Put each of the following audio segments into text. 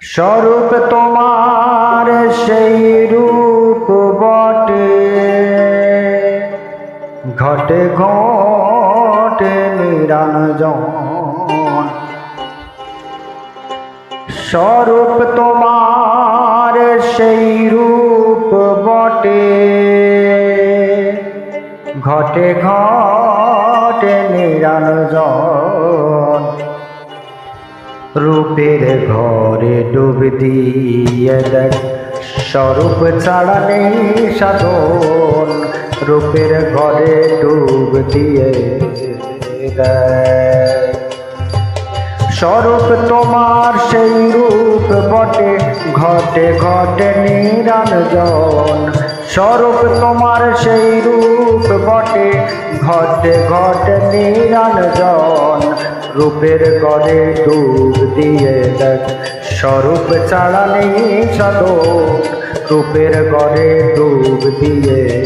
স্বরূপ তোমার সেই রূপ বটে। ঘটে ঘটে নিরঞ্জন। স্বরূপ তোমার সেই রূপ বটে ঘটে ঘটে নিরঞ্জন। রূপের ঘরে ডুব দিয়ে দেখ, স্বরূপ ছাড়া নেই সাধন। রূপের ঘরে ডুব দিয়ে দেখ, স্বরূপ তোমার সেই রূপ বটে। ঘটে ঘটে নিরঞ্জন। স্বরূপ তোমার সেই রূপ বটে। ঘটে ঘটে নিরঞ্জন, রূপের গড়ে ডুব দিয়ে দেখ। স্বরূপ ছাড়া নেই সাধন রূপের গড়ে ডুব দিয়ে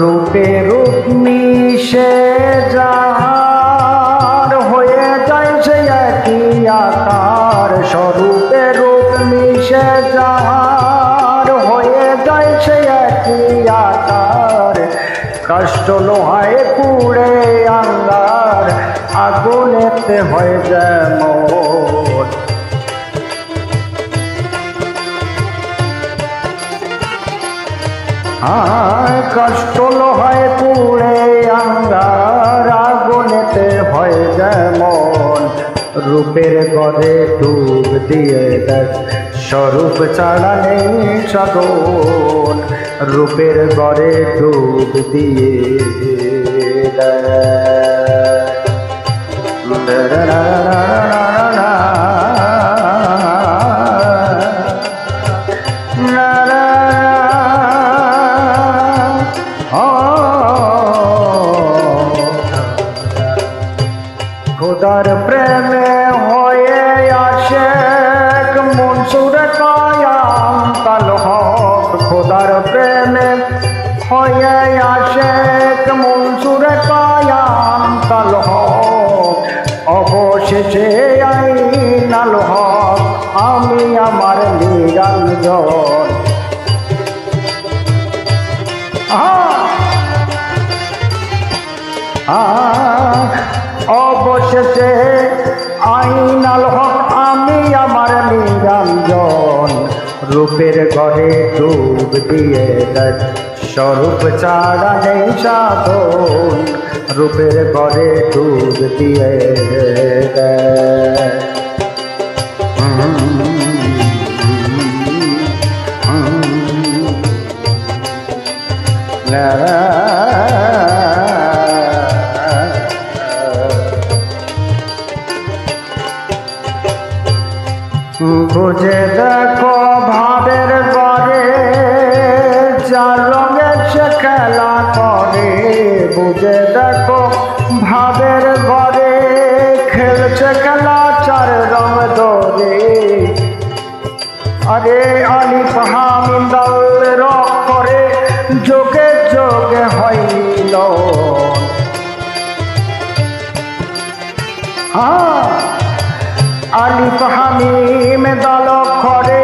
রূপে রূপ মিশে যার হয়ে যায় সে একই আকার, স্বরূপে রূপ মিশে যার হয়ে যায় সে একই আকার। কষ্ট লোহায় পুড়ে আঙ্গার আগুনেতে হয়ে যেমন আর কষ্ট হয় পুড়ে আঙ্গার আগুনেতে হয় যেমন। রূপের গড়ে ডুব দিয়ে দেখ স্বরূপ ছাড়া নেই সাধন রূপের গড়ে ডুব দিয়ে খোদার প্রেমে হয়ে আসে মনসুর কায়াম কাল হক। খোদার প্রেমে হয়ে আসে মনসুর কায়াম কাল হক। অবশেষে আইনাল হক, আমি আমার নিরঞ্জন। অবশেষে আইনাল হক, আমি আমার নিরঞ্জন, রূপের ঘরে ডুব দিয়ে দেখ স্বরূপ ছাড়া নেই সাধন, রূপের ঘরে ডুব দিয়ে দেখ বুঝে দেখো ভাবের চার রঙের সে খেলা করে। বুঝে দেখো ভাবের গড়ে খেলছে খেলা চার রঙ দরে আরে আলিফ মেদাল দল করে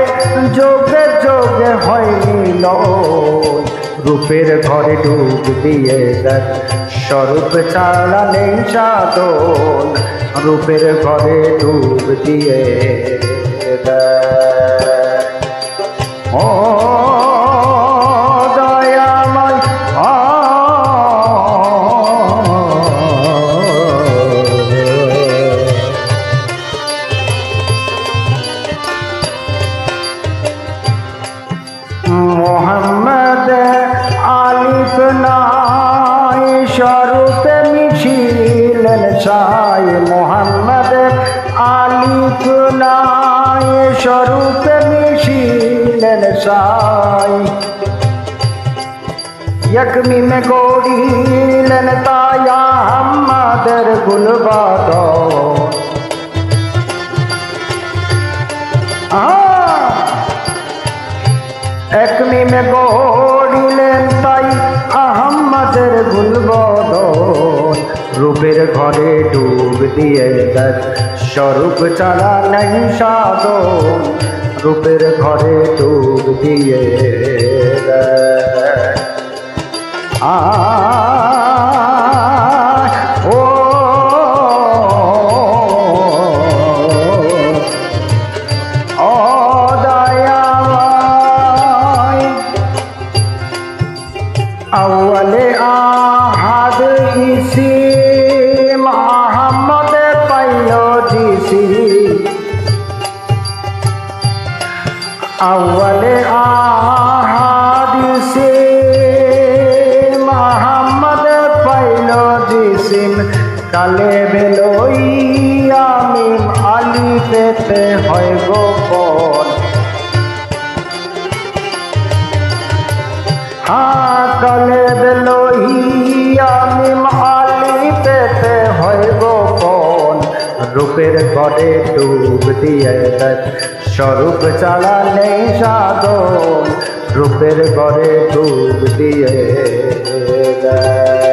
যোগে যোগে হইল। রূপের ঘরে ডুব দিয়ে দেখ স্বরূপ ছাড়া নেই সাধন রূপের ঘরে ডুব দিয়ে দেখ ও মিছিলেন সাই মোহাম্মদ আলিফ নাই স্বরূপে মিছিল মিছিলেন সাই यकमी में गोड़ीलन ताया हमदर गुलबादो ঘরে ডুব দিয়ে দেখ স্বরূপ ছাড়া নেই সাধন। রূপের ঘরে ডুব দিয়ে দেখ আ জিসি আউয়ালে আহাদিসে মোহাম্মদ পাইল জিসিম, কালে বেলই আমিম আলি পেতে হয় গোপন। হ্যাঁ কালে বেলই রূপের ঘরে ডুব দিয়ে তার স্বরূপ নেই সাধন রূপের ঘরে ডুব দিয়ে দেখ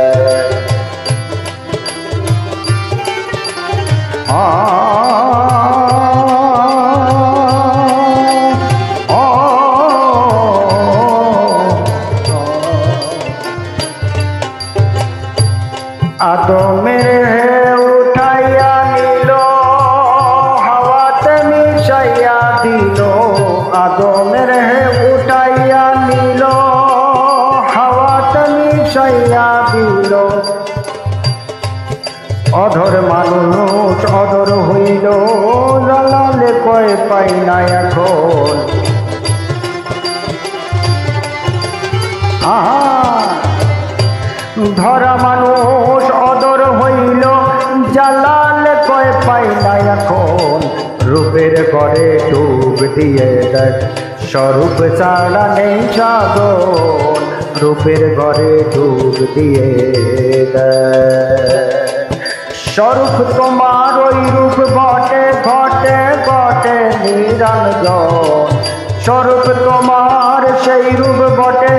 পাই না এখন। ধরা মানুষ অদর হইল, জালাল কয় পাই না এখন। রূপের ঘরে ডুব দিয়ে দেখ স্বরূপ ছাড়া নেই সাধন রূপের ঘরে ডুব দিয়ে দেখ স্বরূপ তোমার ওই রূপ ঘটে ঘটে ঘটে নিরঞ্জন স্বরূপ তোমার সেই রূপ ঘটে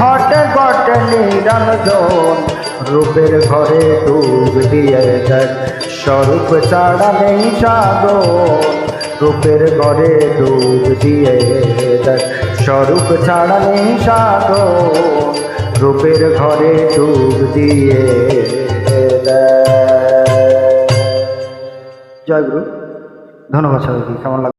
ঘটে ঘটে নিরঞ্জন রূপের ঘরে ডুব দিয়ে দেখ, স্বরূপ ছাড়া নেই সাধন রূপের ঘরে ডুব দিয়ে দেখ, স্বরূপ ছাড়া নেই সাধন রূপের ঘরে ডুব দিয়ে দেখ। জয় গুরু। ধন্যবাদ সবাইকে কেমন লাগলো